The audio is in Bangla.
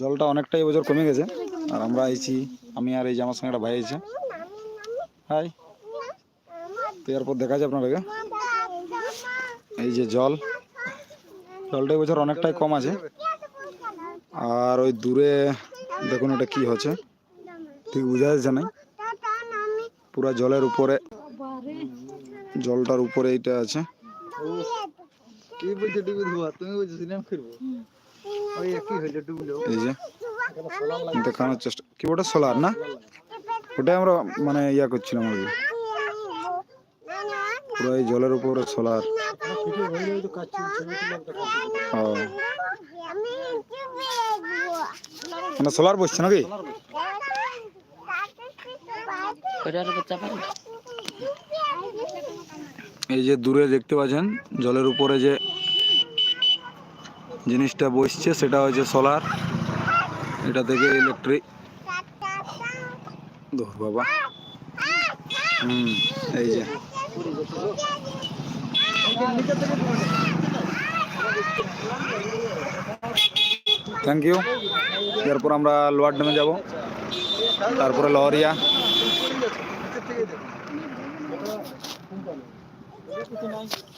জলটা অনেকটাই এবছর কমে গেছে। আর আমরা আইছি, আমি আর এই যে আমার সঙ্গে একটা ভাই আছে হাই। তো এরপর দেখা যায় আপনাদেরকে। এই যে জল। জলটা এবছর অনেকটাই কম আছে। আর ওই দূরে দেখুন এটা কি হচ্ছে। ঠিক বোঝা যাচ্ছে না। পুরো জলের উপরে, জলটার উপরে এইটা আছে। কি বলছো তুমি বলছো, সিনেমা করব এই যে, দেখানোর চেষ্টা। কি, ওটা সোলার না? ওটাই আমরা মানে ইয়া করছিলাম আর কি। পুরো এই জলের উপরে সোলার মানে সোলার বসছে নাকি? এই যে দূরে দেখতে পাচ্ছেন, জলের উপরে যে জিনিসটা বসছে সেটা হচ্ছে সোলার এটা থেকে ইলেকট্রিক ধর বাবা হুম এই যে থ্যাংক ইউ এরপর আমরা লোয়ার ড্যামে যাব তারপরে লহরিয়া থেকে